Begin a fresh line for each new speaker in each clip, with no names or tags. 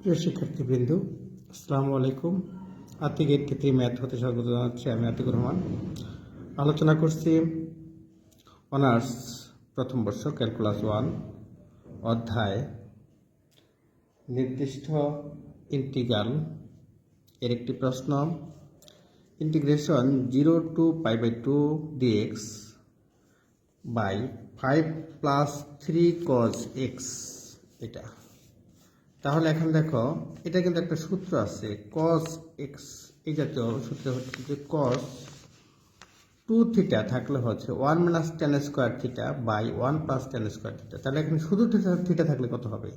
প্রিয় শিক্ষার্থীবৃন্দ, আসসালামু আলাইকুম। আতিক এইট থ্রি ম্যাথ হতে স্বাগত জানাচ্ছি আমি আতিকুর রহমান। আলোচনা করছি অনার্স প্রথম বর্ষ, ক্যালকুলাস ওয়ান, অধ্যায় নির্দিষ্ট ইন্টিগ্রাল এর একটি প্রশ্ন। Integration zero to pi by two dx by five plus three cos x, এটা। তাহলে এখন দেখো, এটা কিন্তু একটা সূত্র আছে কস এক্স এই জাতীয় সূত্র হচ্ছে যে কস টু থিটা থাকলে হচ্ছে one minus tan square theta by one plus tan square theta তাহলে এখানে শুধু থিটা থাকলে কত হবে?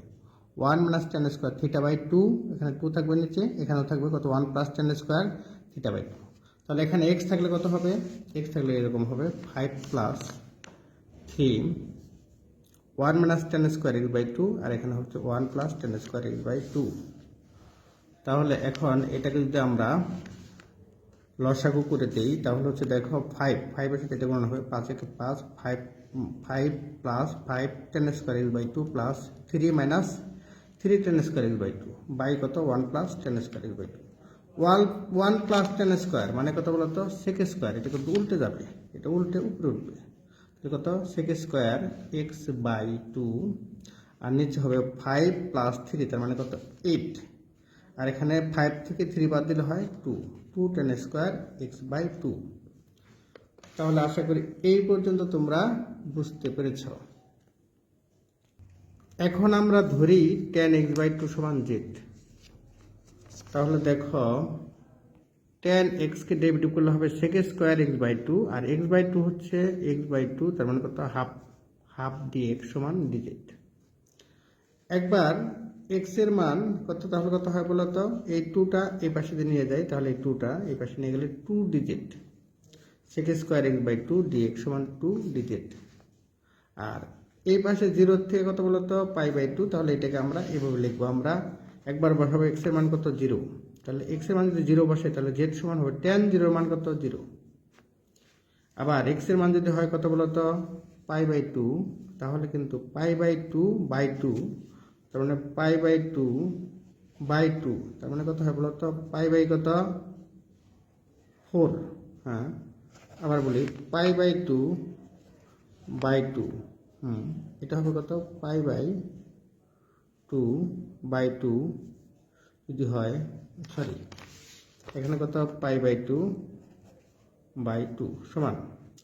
One minus tan square theta by two এখানে টু থাকবে নিচে, এখানেও থাকবে কত? One plus tan square theta by two তাহলে এখানে এক্স থাকলে কত হবে? এক্স থাকলে এরকম হবে five plus three one minus tan square x by two আর এখানে হচ্ছে one plus tan square x by two তাহলে এখন এটাকে যদি আমরা লসাগু করে দিই, তাহলে হচ্ছে দেখো ফাইভ ফাইভের সাথে এটা গণনা হবে পাঁচ একে পাঁচ five five plus five tan square x by two plus three minus three tan square x by two by কত? One plus tan square x by two one one plus tan square মানে কত বলতো? Sec square এটা কিন্তু উল্টে যাবে, এটা উল্টে উপরে উঠবে। কত? Sec square x by two আর নিচে হবে ফাইভ প্লাস থ্রি তার মানে কত? এইট আর এখানে ফাইভ থেকে থ্রি বাদ দিলে হয় two two tan square x by two তাহলে আশা করি এই পর্যন্ত তোমরা বুঝতে পেরেছ। এখন আমরা ধরি টেন এক্স বাই টু সমান জেড তাহলে দেখো টেন এক্সকে ডেরিভেটিভ করলে হবে sec square x by two R x by two হচ্ছে এক্স বাই টু তার মানে কত? হাফ হাফ ডি এক্স সমান ডিজিট একবার এক্সের মান কত তাহলে কত হয় বলতো? এই টুটা এই পাশে দিয়ে নিয়ে যায় তাহলে এই টুটা এই পাশে নিয়ে গেলে two digit sec square x by two d x সমান টু ডিজিট আর এই পাশে জিরো থেকে কত বলতো? পাই বাই টু তাহলে এটাকে আমরা এভাবে লিখব। আমরা একবার বসাবো এক্সের মান কত? জিরো তাহলে এক্সের মান যদি জিরো বসে, তাহলে জেড সমান হবে টেন জিরোর মান কত? জিরো আবার এক্সের মান যদি হয় কত বলতো? পাই বাই টু তাহলে কিন্তু pi by two by two তার মানে pi by two by two তার মানে কত হয় বলতো? পাই বাই কত? ফোর হ্যাঁ। আবার বলি pi by two by two হুম, এটা হবে কত? Pi by two by two যদি হয় সরি, এখানে কত pi by two by two সমান,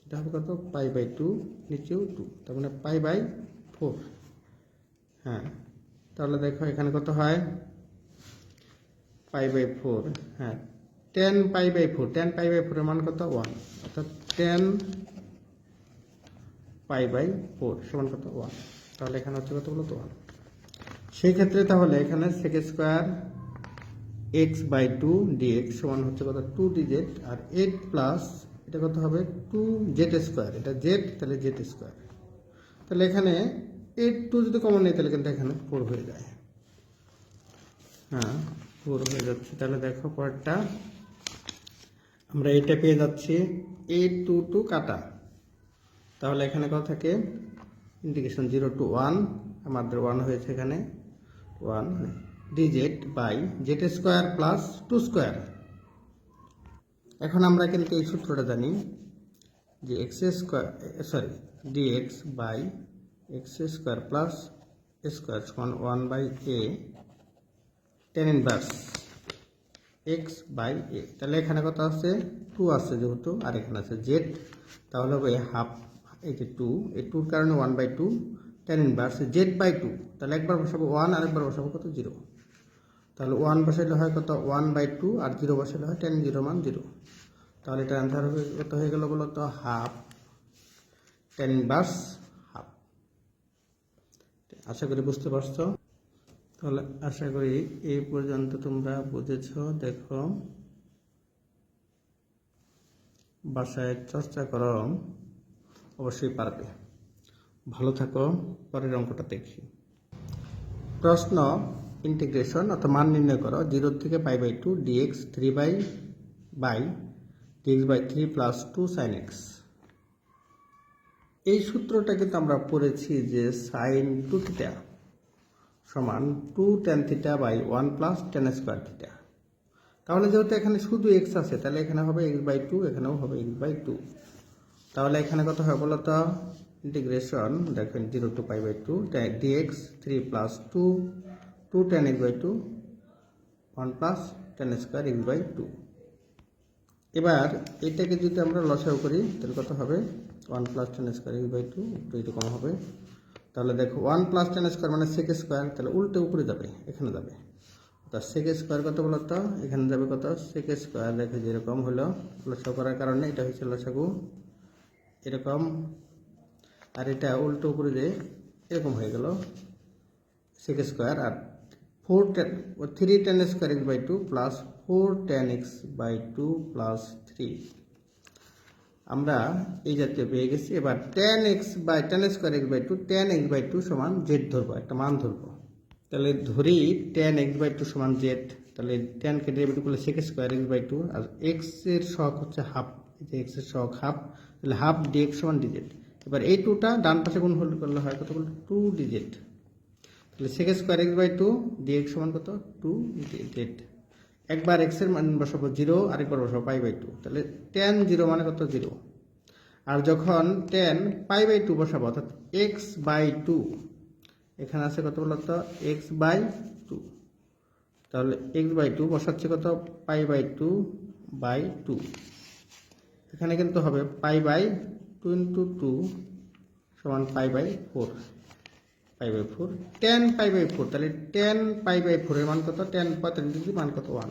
এটা হবে কত পাই বাই টু নিচেও টু, তার মানে পাই বাই ফোর। হ্যাঁ তাহলে দেখো এখানে কত হয়? পাই বাই ফোর হ্যাঁ tan pi by four, tan pi by ফোরের মান কত? ওয়ান, অর্থাৎ টেন পাই বাই ফোর সমান কত? ওয়ান, তাহলে এখানে হচ্ছে কত বলতো? ওয়ান। সেই ক্ষেত্রে তাহলে এখানে sec square x by two dx সমান হচ্ছে কত? টু ডি জেড আর এইট প্লাস এটা কত হবে? টু জেড স্কোয়ার এটা জেড তাহলে জেড স্কোয়ার তাহলে এখানে এইট টু যদি কমন নেই, তাহলে কিন্তু এখানে ফোর হয়ে যায়। হ্যাঁ ফোর হয়ে যাচ্ছে। তাহলে দেখো পরেরটা। আমরা এটা পেয়ে যাচ্ছি। এইট টু টু কাটা। তাহলে এখানে কত থাকে? ইন্টিগ্রেশন জিরো টু ওয়ান আমাদের ওয়ান হয়েছে এখানে। One dz by z square plus two square এখন আমরা কিন্তু এই সূত্রটা জানি যে x square sorry d x by x square plus square সমান one by a tan inverse x by a তাহলে এখানে কত আছে? টু আছে যেহেতু, আর এখানে আছে জেড তাহলে হবে হাফ এই যে টু এই টুর কারণে one by two tan inverse z by two তাহলে একবার বসাবো ওয়ান আর একবার বসাবো কত? জিরো তাহলে ওয়ান বসাইলে হয় কত? ওয়ান বাই টু আর জিরো বসাইলে হয় টেন জিরো মান জিরো তাহলে এটা অ্যান্সার হবে কত হয়ে গেল বলো তো? হাফ টেন বাস হাফ আশা করি বুঝতে পারছ? তাহলে আশা করি এই পর্যন্ত তোমরা বুঝেছ। দেখো। বাসায় চর্চা করো। অবশ্যই পারবে। ভালো থাকো। পরের অঙ্কটা দেখি। প্রশ্ন ইন্টিগ্রেশন অর্থাৎ মান নির্ণয় করো জিরো থেকে pi by two dx three by by dx by three plus two sine x এই সূত্রটা কিন্তু আমরা পড়েছি যে সাইন টু থিটা সমান two tan theta by one plus tan square theta তাহলে যেহেতু এখানে শুধু এক্স আছে, তাহলে এখানে হবে এক্স বাই টু এখানেও হবে এক্স বাই টু তাহলে এখানে কত হবে বলো তো? ইন্টিগ্রেশন দেখেন zero two pi by two dx three plus two two tan x by two one plus tan square x by two এবার এটাকে যদি আমরা লসাও করি, তাহলে কত হবে? One plus tan square x by two একটু এরকম হবে। তাহলে দেখো ওয়ান প্লাস টেন স্কোয়ার মানে সেক স্কোয়ার তাহলে উল্টে উপরে যাবে, এখানে যাবে। তা সেক স্কোয়ার কত বলো তো? এখানে যাবে কত? সেক স্কোয়ার দেখো যেরকম হলো লসাও করার কারণে এটা হচ্ছে লসাগু। এরকম। আর এটা উল্টো উপরে যে, এরকম হয়ে গেল। Sec square R four tan three tan square x by two plus four tan x by two plus three আমরা এই জাতীয় পেয়ে গেছি। এবার tan x by tan square x by two tan x by two সমান z ধরবো, একটা মান ধরবো। তাহলে ধরি টেন এক্স বাই টু সমান জেড তাহলে টেনকে ডেরিভেটিভ করলে sec square x by two আর এক্সের শখ হচ্ছে হাফ যে এক্সের শখ হাফ তাহলে হাফ ডি এক্স সমান ডিজেড এবার এই টুটা ডান পাশে গুণ হল করলে হয় কত বলতো টু ডিজেড তাহলে sec square x by two d x সমান কত? টু জেড একবার এক্সের মান বসাবো জিরো আরেকবার বসাবো পাই বাই টু তাহলে টেন জিরো মানে কত? জিরো আর যখন টেন পাই বাই টু বসাবো, অর্থাৎ এক্স বাই টু এখানে আছে কত বলতো? এক্স বাই টু তাহলে এক্স বাই টু বসাচ্ছে কত? Pi by two by two এখানে কিন্তু হবে pi by two into two সমান pi by four pi by four tan pi by four, তাহলে টেন পাই বাই ফোরের মান কত? টেন পঁয়তাল্লিশ ডিগ্রি মান কত? ওয়ান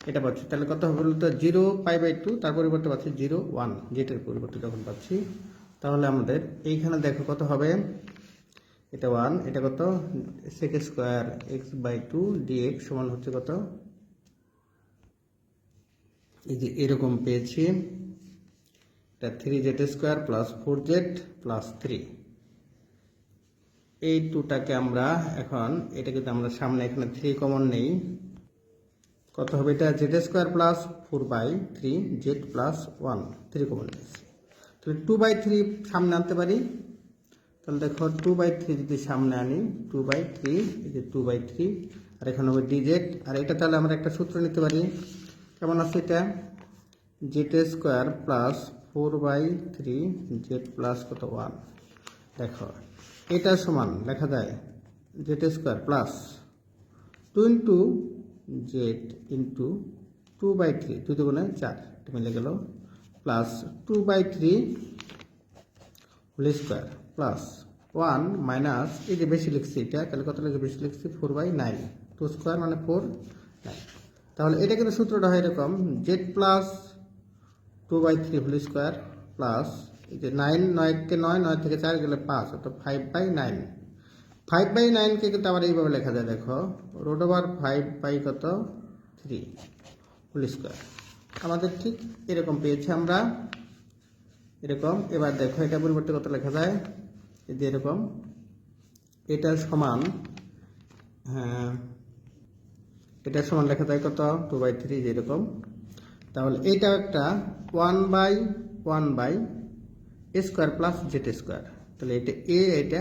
এটা পাচ্ছি, তাহলে কত হবে? বলতো জিরো পাই বাই টু তার পরিবর্তে পাচ্ছি জিরো ওয়ান যেটার পরিবর্তে যখন পাচ্ছি, তাহলে আমাদের এইখানে দেখো কত হবে? এটা ওয়ান এটা কত? Sec square x by two d x সমান হচ্ছে কত? এই যে এরকম পেয়েছি, এটা three z square plus four z plus three এই টুটাকে আমরা এখন এটা কিন্তু আমরা সামনে এখানে থ্রি কমন নেই। কত হবে এটা? Z square plus four by three z plus one three common নিয়েছি তাহলে টু বাই থ্রি সামনে আনতে পারি। তাহলে দেখো টু বাই থ্রি যদি সামনে আনি টু বাই থ্রি এই যে টু বাই থ্রি আর এখানে হবে ডিজেড আর এটা তাহলে আমরা একটা সূত্র নিতে পারি। কেমন আছে এটা? Z square plus four by three z plus কত? ওয়ান দেখো এটা সমান, লেখা যায় z square plus two into z into two by three দুই দুগুণে চার এটা মিলে গেল plus two by three whole square plus one minus এই যে বেশি লিখছি এটা, তাহলে কত লিখে বেশি লিখছি four by nine two square মানে ফোর নাইন তাহলে এটা কিন্তু সূত্রটা হয় এরকম z plus two by three whole square plus এই যে নাইন নয়কে নয় নয় থেকে চার গেলে পাঁচ, অর্থাৎ five by nine five by নাইনকে কিন্তু আবার এইভাবে লেখা যায়, দেখো। রোড ওভার ফাইভ বাই কত? থ্রি হোল স্কোয়ার আমাদের ঠিক এরকম পেয়েছি আমরা। এরকম, এবার দেখো, এটা পরিবর্তে কত লেখা যায়? এই যে এরকম। এটা সমান হ্যাঁ এটা সমান লেখা যায় কত? টু বাই থ্রি যেরকম তাহলে এইটা একটা one by one by square plus z square. তাহলে এটা এ, এটা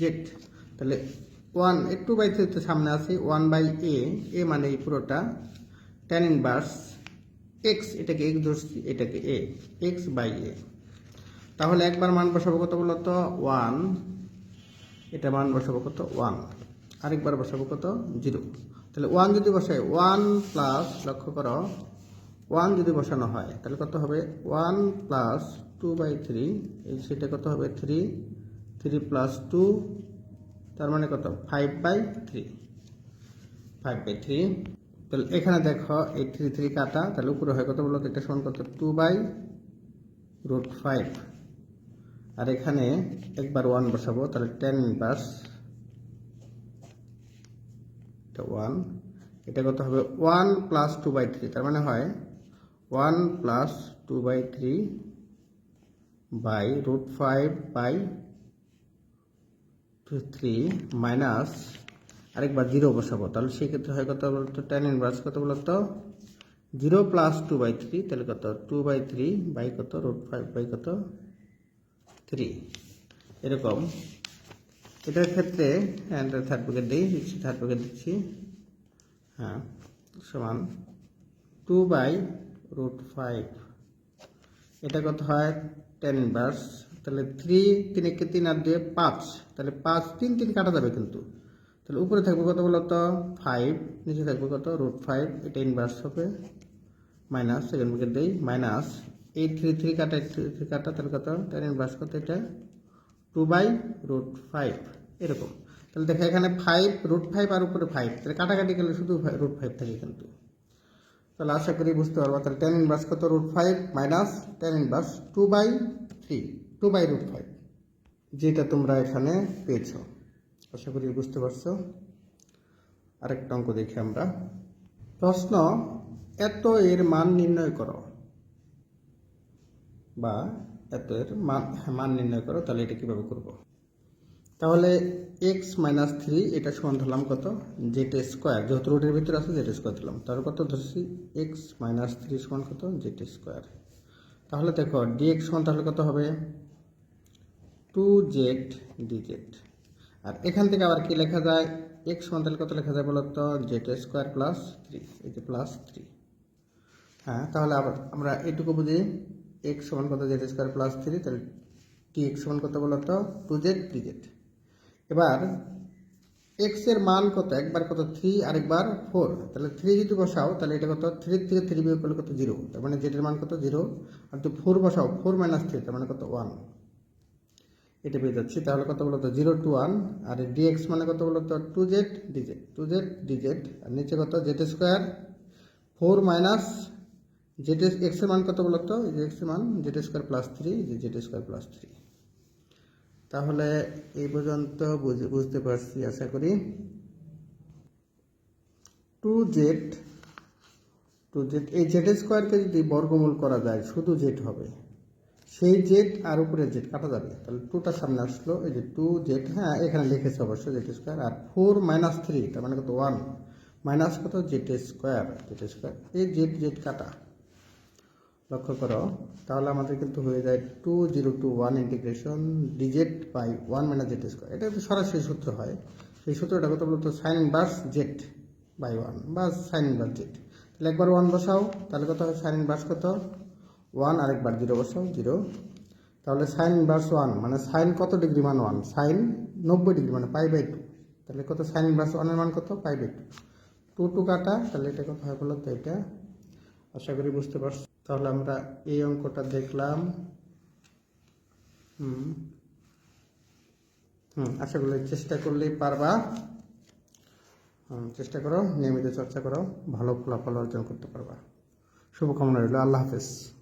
জেড। তাহলে ওয়ান টু বাই থ্রি তো সামনে আছে ওয়ান বাই এ এ মানে এই পুরোটা। টেন ইনভার্স এক্স এটাকে এক্স ধরছি, এটাকে এ এক্স বাই এ তাহলে একবার মান বসাবো কত বলতো ওয়ান এটা মান বসাবো কত? ওয়ান আরেকবার বসাবো কত? জিরো তাহলে ওয়ান যদি বসাই ওয়ান প্লাস লক্ষ্য করো ওয়ান যদি বসানো হয়, তাহলে কত হবে? One plus two by three এই সেটা কত হবে? থ্রি থ্রি প্লাস টু তার মানে কত? Five by three five by three তাহলে এখানে দেখো, এই থ্রি থ্রি কাটা, তাহলে উপরে হয় কত বলো এটা সমান কত টু বাই রুট ফাইভ আর এখানে একবার ওয়ান বসাবো, তাহলে টেন ইনভার্স এটা ওয়ান এটা কত হবে? One plus two by three তার মানে হয় one plus two by three by root five by two three minus আরেকবার জিরো বসাবো। তাহলে সেক্ষেত্রে হয় কত বলতো? টেন ইনভার্স কত বলতো? Zero plus two by three তাহলে কত? টু বাই থ্রি বাই কত? রুট ফাইভ বাই কত? থ্রি এরকম। এটার ক্ষেত্রে অ্যান্ড থার্ড ব্র্যাকেট দিই, দিচ্ছি থার্ড ব্র্যাকেট দিচ্ছি। হ্যাঁ সমান টু বাই রুট ফাইভ এটা কত হয়? টেন ইনভার্স তাহলে থ্রি তিন একে তিন আর দুয়ে পাঁচ। তাহলে পাঁচ, তিন তিন কাটা যাবে কিন্তু। তাহলে উপরে থাকবে কত বলতো ফাইভ নিচে থাকবে কত? রুট ফাইভ এটা ইনভার্স হবে। মাইনাস সেকেন্ড ব্র্যাকেট দেই মাইনাস এই থ্রি থ্রি কাটা থ্রি থ্রি কাটা, তাহলে কত? টেন ইনভার্স কত এটা? টু বাই রুট ফাইভ এরকম। তাহলে দেখো এখানে ফাইভ রুট ফাইভ আর উপরে ফাইভ তাহলে কাটাকাটি গেলে শুধু রুট ফাইভ থাকে কিন্তু। তাহলে আশা করি বুঝতে পারব। তাহলে টেন ইনভার্স কত root five minus tan inverse two by three two by root five যেটা তোমরা এখানে পেয়েছ। আশা করি বুঝতে পারছ। আরেকটা অঙ্ক দেখি আমরা। প্রশ্ন এত এর মান নির্ণয় করো। বা এত এর মান হ্যাঁ, মান নির্ণয় করো তাহলে এটা কীভাবে করব? তাহলে এক্স মাইনাস থ্রি এটা সমান ধরলাম কত? জেড স্কোয়ার যেহেতু রোডের ভিতরে আছে জেড স্কোয়ার দিলাম। তার কত ধরছি? এক্স মাইনাস থ্রি সমান কত? জেড স্কোয়ার তাহলে দেখো ডিএক্স সমান তাহলে কত হবে? টু জেড ডিজেড আর এখান থেকে আবার কি লেখা যায়? এক্স সমান তাহলে কত লেখা যায় বলো তো? জেড স্কোয়ার প্লাস থ্রি এই যে প্লাস থ্রি হ্যাঁ তাহলে আবার আমরা এটুকু বুঝি এক্স সমান কত? জেড স্কোয়ার প্লাস থ্রি তাহলে টি এক্স সমান কত বলো তো? টু জেড ডিজেড এবার এক্সের মান কত? একবার কত? থ্রি আর একবার ফোর তাহলে থ্রি যদি বসাও, তাহলে এটা কত? থ্রি থেকে থ্রি বিয়োগ করলে কত? জিরো তার মানে জেডের মান কত? জিরো আর যদি ফোর বসাও ফোর মাইনাস থ্রি তার মানে কত? ওয়ান এটা পেয়ে যাচ্ছি। তাহলে কত বলতো? জিরো টু ওয়ান আর ডিএক্স মানে কত বলতো? Two z dz two z dz আর নিচে কত? Z square four minus z এক্সের মান কত বলতো? এই যে এক্সের মান z square plus three z square plus three তাহলে এই পর্যন্ত বুঝ- বুঝতে পারছি, আশা করি। টু জেড টু জেড, এই জেড স্কোয়ারকে যদি বর্গমূল করা যায়, শুধু জেড হবে। সেই জেড আর উপরে জেড কাটা যাবে। তাহলে টুটা সামনে আসলো, এই যে টু জেড হ্যাঁ এখানে লিখেছে অবশ্য জেড স্কোয়ার। আর ফোর মাইনাস থ্রি, তার মানে কত? ওয়ান। মাইনাস কত? Z square z square. এই জেড জেড কাটা। লক্ষ্য করো, তাহলে আমাদের কিন্তু হয়ে যায় two zero two one integration dz by one minus z square এটা তো সরাসরি সূত্র হয়। সেই সূত্রটা কত বলতো? Sine inverse z by one বা সাইন ইনভার্স জেড তাহলে একবার ওয়ান বসাও, তাহলে কত হয়? সাইন ইনভার্স কত? ওয়ান আরেকবার জিরো বসাও জিরো তাহলে সাইন ইনভার্স ওয়ান মানে সাইন কত ডিগ্রি মান ওয়ান সাইন নব্বই ডিগ্রি মানে পাই বাই টু তাহলে কত? সাইন ইনভার্স ওয়ানের মান কত? Pi by two two two কাটা, তাহলে এটা কত হয় বলো এটা? আশা করি বুঝতে পারছ। তাহলে আমরা এই অঙ্কটা দেখলাম। হুম। হুম, আশা করি চেষ্টা করলেই পারবা। চেষ্টা করো, নিয়মিত চর্চা করো, ভালো ফলাফল অর্জন করতে পারবা। শুভকামনা রইল, আল্লাহ হাফেজ।